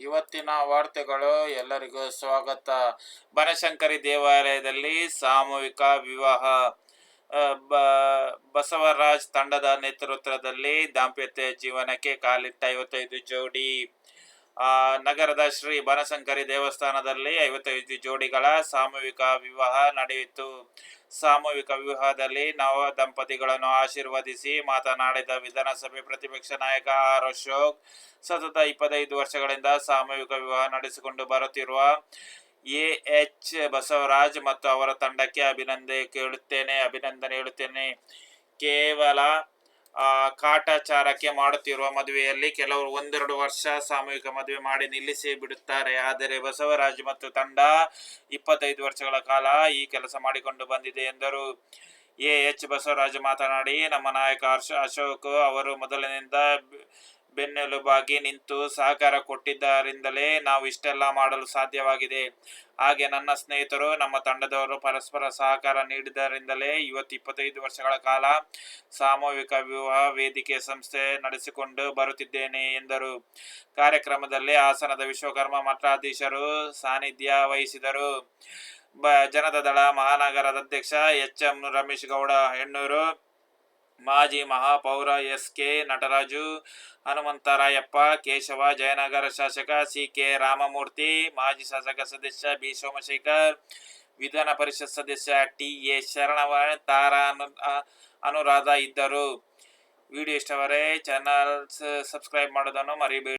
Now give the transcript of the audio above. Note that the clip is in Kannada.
ಇವತ್ತಿನ ವಾರ್ತೆಗಳು ಎಲ್ಲರಿಗೂ ಸ್ವಾಗತ. ಬನಶಂಕರಿ ದೇವಾಲಯದಲ್ಲಿ ಸಾಮೂಹಿಕ ವಿವಾಹ. ಬ- ಬಸವರಾಜ್ ತಂಡದ ನೇತೃತ್ವದಲ್ಲಿ ದಾಂಪತ್ಯ ಜೀವನಕ್ಕೆ ಕಾಲಿಟ್ಟ ಐವತ್ತೈದು ಜೋಡಿ. ನಗರದ ಶ್ರೀ ಬನಶಂಕರಿ ದೇವಸ್ಥಾನದಲ್ಲಿ ಐವತ್ತೈದು ಜೋಡಿಗಳ ಸಾಮೂಹಿಕ ವಿವಾಹ ನಡೆಯಿತು. ಸಾಮೂಹಿಕ ವಿವಾಹದಲ್ಲಿ ನವ ದಂಪತಿಗಳನ್ನು ಆಶೀರ್ವದಿಸಿ ಮಾತನಾಡಿದ ವಿಧಾನಸಭೆ ಪ್ರತಿಪಕ್ಷ ನಾಯಕ ಆರ್ ಅಶೋಕ್, ಸತತ ಇಪ್ಪತ್ತೈದು ವರ್ಷಗಳಿಂದ ಸಾಮೂಹಿಕ ವಿವಾಹ ನಡೆಸಿಕೊಂಡು ಬರುತ್ತಿರುವ ಎ ಎಚ್ ಬಸವರಾಜ್ ಮತ್ತು ಅವರ ತಂಡಕ್ಕೆ ಅಭಿನಂದನೆ ಕೇಳುತ್ತೇನೆ, ಅಭಿನಂದನೆ ಹೇಳುತ್ತೇನೆ. ಕೇವಲ ಕಾಟಾಚಾರಕ್ಕೆ ಮಾಡುತ್ತಿರುವ ಮದುವೆಯಲ್ಲಿ ಕೆಲವರು ಒಂದೆರಡು ವರ್ಷ ಸಾಮೂಹಿಕ ಮದುವೆ ಮಾಡಿ ನಿಲ್ಲಿಸಿ ಬಿಡುತ್ತಾರೆ. ಆದರೆ ಬಸವರಾಜ್ ಮತ್ತು ತಂಡ ಇಪ್ಪತ್ತೈದು ವರ್ಷಗಳ ಕಾಲ ಈ ಕೆಲಸ ಮಾಡಿಕೊಂಡು ಬಂದಿದೆ ಎಂದರು. ಎ ಎಚ್ ಬಸವರಾಜ್ ಮಾತನಾಡಿ, ನಮ್ಮ ನಾಯಕ ಅಶೋಕ್ ಅವರು ಮೊದಲಿನಿಂದ ಬೆನ್ನೆಲುಬಾಗಿ ನಿಂತು ಸಹಕಾರ ಕೊಟ್ಟಿದ್ದರಿಂದಲೇ ನಾವು ಇಷ್ಟೆಲ್ಲ ಮಾಡಲು ಸಾಧ್ಯವಾಗಿದೆ. ಹಾಗೆ ನನ್ನ ಸ್ನೇಹಿತರು, ನಮ್ಮ ತಂಡದವರು ಪರಸ್ಪರ ಸಹಕಾರ ನೀಡಿದ್ದರಿಂದಲೇ ಇವತ್ತು ಇಪ್ಪತ್ತೈದು ವರ್ಷಗಳ ಕಾಲ ಸಾಮೂಹಿಕ ವಿವಾಹ ವೇದಿಕೆ ಸಂಸ್ಥೆ ನಡೆಸಿಕೊಂಡು ಬರುತ್ತಿದ್ದೇನೆ ಎಂದರು. ಕಾರ್ಯಕ್ರಮದಲ್ಲಿ ಹಾಸನದ ವಿಶ್ವಕರ್ಮ ಮಠಾಧೀಶರು ಸಾನ್ನಿಧ್ಯ ವಹಿಸಿದರು. ಬ ಜನತಾ ದಳ ಮಹಾನಗರದ ಅಧ್ಯಕ್ಷ ಎಚ್ ಎಂ ರಮೇಶ್ ಗೌಡ, ಹೆಣ್ಣೂರು ಮಾಜಿ ಮಹಾಪೌರ ಎಸ್ ಕೆ ನಟರಾಜು ಹನುಮಂತರಾಯಪ್ಪ, ಕೇಶವ, ಜಯನಗರ ಶಾಸಕ ಸಿ ಕೆ ರಾಮಮೂರ್ತಿ, ಮಾಜಿ ಶಾಸಕ ಸದಸ್ಯ ಬಿ ಸೋಮಶೇಖರ್ ವಿಧಾನ ಪರಿಷತ್ ಸದಸ್ಯ ಟಿ ಎ ಶರಣವ ತಾರಾ ಅನು ಅನುರಾಧ ಇದ್ದರು. ವಿಡಿಯೋ ಇಷ್ಟವರೇ, ಚಾನಲ್ ಸಬ್ಸ್ಕ್ರೈಬ್ ಮಾಡೋದನ್ನು ಮರಿಬೇಡಿ.